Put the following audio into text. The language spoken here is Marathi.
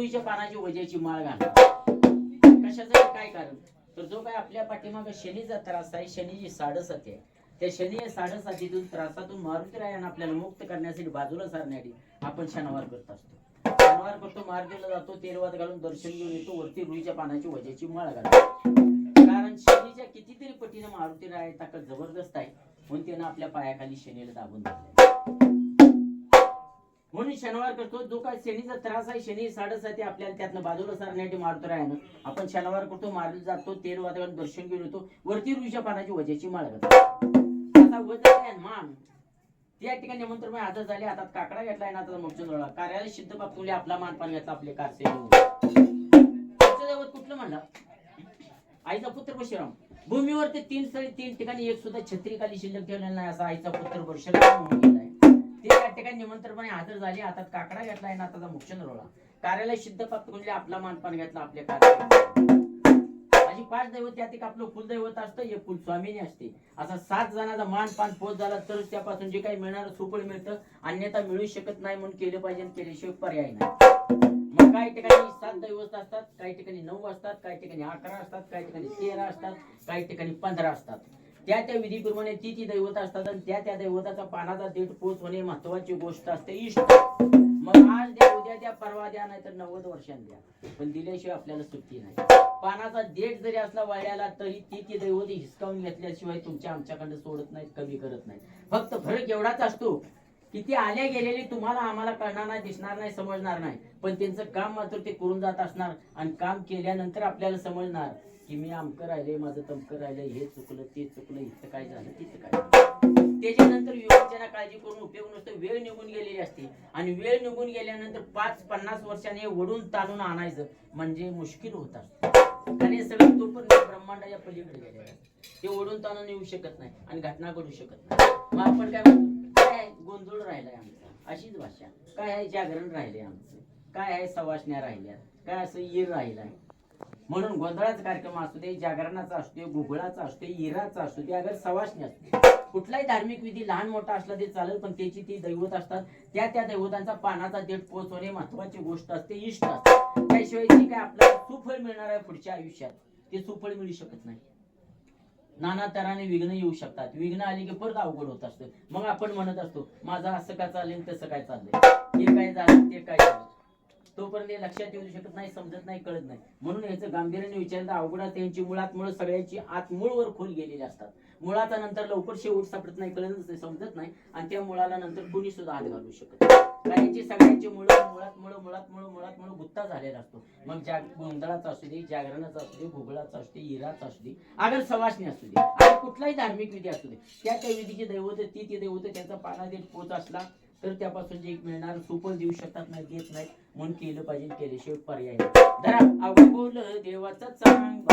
रुईच्या पानाची वजाची माळ घालणार कशाचं काय कारण? तर जो काय आपल्या पाठीमाग शनीचा त्रास आहे शनीची साडेसाती आहे. त्या शनी या साडेसातीतून त्रासातून मारुतीरायानं आपल्याला मुक्त करण्यासाठी बाजूला सारण्यासाठी आपण शनिवार करत असतो. शनिवार करतो मारुतीला जातो तेरवाद घालून दर्शन घेऊन येतो वरती रुईच्या पानाची वजाची माळ घालतो. कारण शनीच्या कितीतरी पटीने मारुतीराय ताकद जबरदस्त आहे. म्हणून त्यानं आपल्या पायाखाली शनीला दाबून धरलंय. म्हणून शनिवार करतो जो काय शनीचा त्रास आहे शनी साडेसाती आपल्याला त्यातनं बाजूला सारण्यासाठी मारतो राहणं आपण शनिवार करतो मारले जातो तेल वातावरण दर्शन घेऊन येतो वरती रुईच्या पानाची वजाची माळ करतो. आता वजन आहे मान. त्या ठिकाणी निमंत्रण आता झाले हातात काकडा घेतलाय ना आता मोक्षण कार्यालय सिद्ध बापूले आपला मानपान घेतला आपले कारसे दैवत कुठलं म्हणला? आईचा पुत्र परशुराम. भूमीवर ते तीन स्थळी तीन ठिकाणी एक सुद्धा छत्री खाली शिल्लक ठेवलेला नाही असा आईचा पुत्र परशुराम होऊन निमंत्रपणे हजर झाले हातात काकडा घेतलाय ना आता मोक्षण रोळा कार्यालय सिद्ध प्राप्त म्हणजे आपला मानपान घेतला आपल्या कार्यालय अशी पाच दैवत त्यात एक आपलं कुलदैवत असतं हे कुलस्वामीने असते. असा सात जणांचा मानपान पोच झाला तरच त्यापासून जे काही मिळणार सुफळ मिळतं. अन्यथा मिळू शकत नाही म्हणून केलं पाहिजे आणि केल्याशिवाय पर्याय नाही. मग काही ठिकाणी सात दैवत असतात काही ठिकाणी नऊ असतात काही ठिकाणी अकरा असतात काही ठिकाणी तेरा असतात काही ठिकाणी पंधरा असतात. त्या त्या विधीप्रमाणे ती ती दैवत असतात आणि त्या त्या दैवताचा पानाचा देठ पोच होणे महत्वाची गोष्ट असते. इष्ट. मग आज द्या उद्या द्या परवा द्या नाही तर नव्वद वर्षांनी द्या. पण दिल्याशिवाय आपल्याला सुट्टी नाही. पानाचा देठ जरी असला वाळ्याला तरी ती ती दैवती हिसकावून घेतल्याशिवाय तुमच्या आमच्याकडे सोडत नाहीत कमी करत नाही फक्त फरक एवढाच असतो की ती आल्या गेलेली तुम्हाला आम्हाला कळणार नाही दिसणार नाही समजणार नाही. पण त्यांचं काम मात्र ते करून जात असणार आणि काम केल्यानंतर आपल्याला समजणार. की मी आमकं राहिले माझं तमकं राहिलं हे चुकलं ते चुकलं इथं काय झालं तिथं काय त्याच्यानंतर विवेचना काळजी करून उपयोग नसतो वेळ निघून गेलेली असते. आणि वेळ निघून गेल्यानंतर पाच पन्नास वर्षाने वडून ताणून आणायचं म्हणजे मुश्किल होतात आणि हे सगळं तो पण ब्रह्मांडाच्या पलीकडे गेले ते ओढून ताणून येऊ शकत नाही आणि घटना घडू शकत नाही. मग आपण काय काय आहे? गोंधळ राहिलाय आमचा. अशीच भाषा. काय आहे? जागरण राहिले आमचं. काय आहे? सवासण्या राहिल्या काय असं ईर राहिलाय? म्हणून गोंधळाचा कार्यक्रम असू दे जागरणाचा असू दे गुगळाचा असू दे इराचा असू दे अगर सवासणी असू दे. कुठलाही धार्मिक विधी लहान मोठा असला ते चालेल पण त्याची ती दैवत असतात. त्या त्या दैवतांचा पानाचा देठ पोहोचवणे महत्वाची गोष्ट असते इष्ट असते. त्याशिवाय जी काय आपल्याला सुफळ मिळणार आहे पुढच्या आयुष्यात ते सुफळ मिळू शकत नाही. नाना तऱ्हाने विघ्न येऊ शकतात. विघ्न आली की परत अवघड होत असतं. मग आपण म्हणत असतो माझं असं काय चालेल तसं काय चाललंय? हे काय झालं ते काय झालं? तोपर्यंत हे लक्षात येऊ शकत नाही समजत नाही कळत नाही. म्हणून याचं गांभीर्याने विचारता अवघड यांची मुळात सगळ्यांची आत मूळवर खोल गेलेली असतात. मुळाचा नंतर लवकर शेवट सापडत नाही कळतच नाही समजत नाही. आणि त्या मुळाला नंतर कुणी सुद्धा हात घालू शकत यांची सगळ्यांची मुळं मुळात मुळ मुळात मुळ मुळात मुळ गुत्ता झालेला असतो. मग जाग गोंधळाचा असू दे जागरणाचा असू दे भूगोळाचा असू दे इराचा असू दे अगर सवासणी असू दे आणि कुठलाही धार्मिक विधी असू दे त्या त्या विधीची दैवत ती ती दैवत त्याचा पाना देत पोच असला तर त्यापासून जे मिळणार सुपल देऊ शकतात नाही देत नाहीत म्हणून केलं पाहिजे केल्याशिवाय पर्याय धरा जरा बोल देवाचा चांग